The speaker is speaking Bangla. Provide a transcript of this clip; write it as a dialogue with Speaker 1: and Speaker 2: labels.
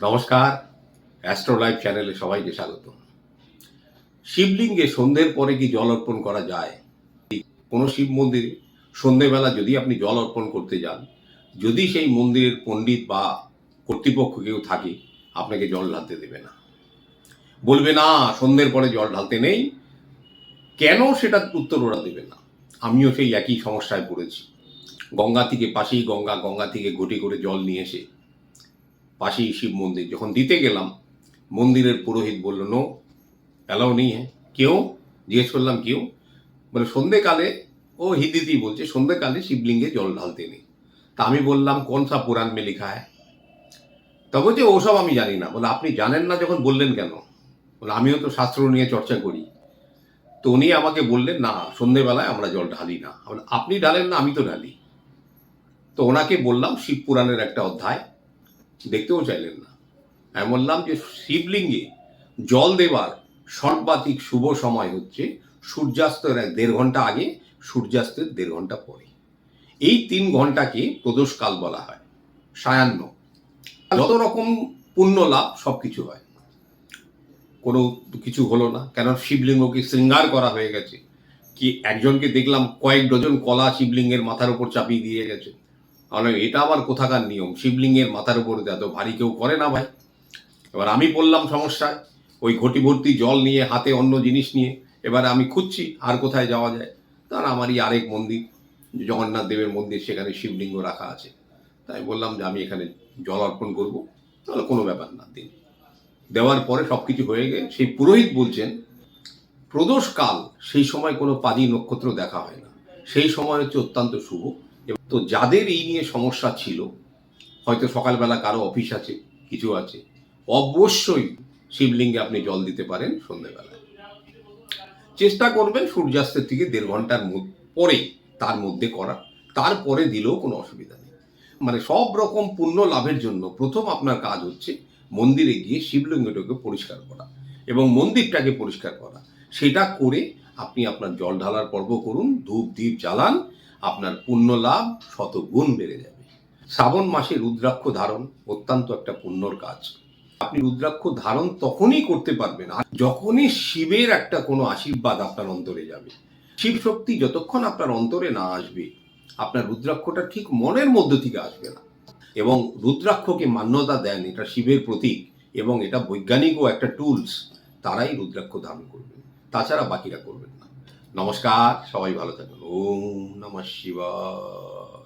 Speaker 1: নমস্কার অ্যাস্ট্রো লাইভ চ্যানেলে সবাইকে স্বাগত। শিবলিঙ্গে সন্ধ্যের পরে কি জল অর্পণ করা যায়? কোনো শিব মন্দিরে। সন্ধেবেলা যদি আপনি জল অর্পণ করতে যান, যদি সেই মন্দিরের পণ্ডিত বা কর্তৃপক্ষ কেউ থাকে, আপনাকে জল ঢালতে দেবে না। বলবে, না, সন্ধ্যের পরে জল ঢালতে নেই। কেন সেটা উত্তর ওরা দেবে না? আমিও সেই একই সমস্যায় পড়েছি। গঙ্গা থেকে পাশেই গঙ্গা গঙ্গা থেকে ঘটি করে জল নিয়ে এসে পাশেই শিব মন্দির। যখন দিতে গেলাম, মন্দিরের পুরোহিত বলল, নো, অ্যালাউ নেই হ্যাঁ। কেউ? জিজ্ঞেস করলাম, কেউ? বলে সন্ধেকালে ও হিন্দিতেই বলছে সন্ধেকালে শিবলিঙ্গে জল ঢালতে নেই। তা আমি বললাম, কোন সা পুরাণ মে লেখা হ্যায়? বলছে ওসব আমি জানি না। বলে, আপনি জানেন না যখন বললেন কেন? বলে, আমিও তো শাস্ত্র নিয়ে চর্চা করি। তো উনি আমাকে বললেন, না সন্ধেবেলায় আমরা জল ঢালি না। আপনি ঢালেন না, আমি তো ঢালি। তো ওনাকে বললাম, শিব পুরাণের একটা অধ্যায় দেখতেও চাইলেন না। আমি বললাম যে শিবলিঙ্গে জল দেবার সর্বাধিক শুভ সময় হচ্ছে সূর্যাস্তের দেড় ঘণ্টা আগে, সূর্যাস্তের দেড় ঘণ্টা পরে। এই তিন ঘন্টাকে প্রদোষকাল বলা হয়, সায়ান্ন। যত রকম পুণ্য লাভ সব কিছু হয়। কোনো কিছু হলো না, কেন শিবলিঙ্গকে শৃঙ্গার করা হয়ে গেছে? কি একজনকে দেখলাম কয়েক ডজন কলা শিবলিঙ্গের মাথার উপর চাপিয়ে দিয়ে গেছে। তাহলে এটা আবার কোথাকার নিয়ম। শিবলিঙ্গের মাথার উপর এত ভারী কেউ করে না ভাই। এবার আমি বললাম সমস্যায়, ওই ঘটি ভর্তি জল নিয়ে, হাতে অন্য জিনিস নিয়ে। এবার আমি খুঁজছি আর কোথায় যাওয়া যায়। তার আমারই আরেক মন্দির, জগন্নাথ দেবের মন্দির, সেখানে শিবলিঙ্গ রাখা আছে। তাই বললাম যে আমি এখানে জল অর্পণ করব, তাহলে কোনো ব্যাপার না, দিন। দেওয়ার পরে সব কিছু হয়ে গেছে সেই পুরোহিত বলছেন, প্রদোষকাল, সেই সময় কোনো পাদি নক্ষত্র দেখা হয় না। সেই সময় হচ্ছে অত্যন্ত শুভ। তো যাদের এই নিয়ে সমস্যা ছিল, হয়তো সকালবেলা কারও অফিস আছে, কিছু আছে, অবশ্যই শিবলিঙ্গে আপনি জল দিতে পারেন সন্ধেবেলায়। চেষ্টা করবেন সূর্যাস্তের থেকে দেড় ঘণ্টার পরে তার মধ্যে করা, তারপরে দিলেও কোনো অসুবিধা নেই। মানে সব রকম পুণ্য লাভের জন্য প্রথম আপনার কাজ হচ্ছে মন্দিরে গিয়ে শিবলিঙ্গটাকে পরিষ্কার করা এবং মন্দিরটাকে পরিষ্কার করা। সেটা করে আপনি আপনার জল ঢালার পর্ব করুন, ধূপ দ্বীপ জ্বালান আপনার পুণ্য লাভ শতগুণ বেড়ে যাবে। শ্রাবণ মাসে রুদ্রাক্ষ ধারণ অত্যন্ত একটা পুণ্যর কাজ। আপনি রুদ্রাক্ষ ধারণ তখনই করতে পারবেন, আর যখনই শিবের একটা কোনো আশীর্বাদ আপনার অন্তরে যাবে। শিব শক্তি যতক্ষণ আপনার অন্তরে না আসবে, আপনার রুদ্রাক্ষটা ঠিক মনের মধ্য থেকে আসবে না। এবং রুদ্রাক্ষকে মান্যতা দেন, এটা শিবের প্রতীক, এবং এটা বৈজ্ঞানিকও একটা টুলস তারাই রুদ্রাক্ষ ধারণ করবেন। তাছাড়া বাকিরা করবেন না। নমস্কার সবাই ভালো থাকুন। ওম নমঃ শিবায়।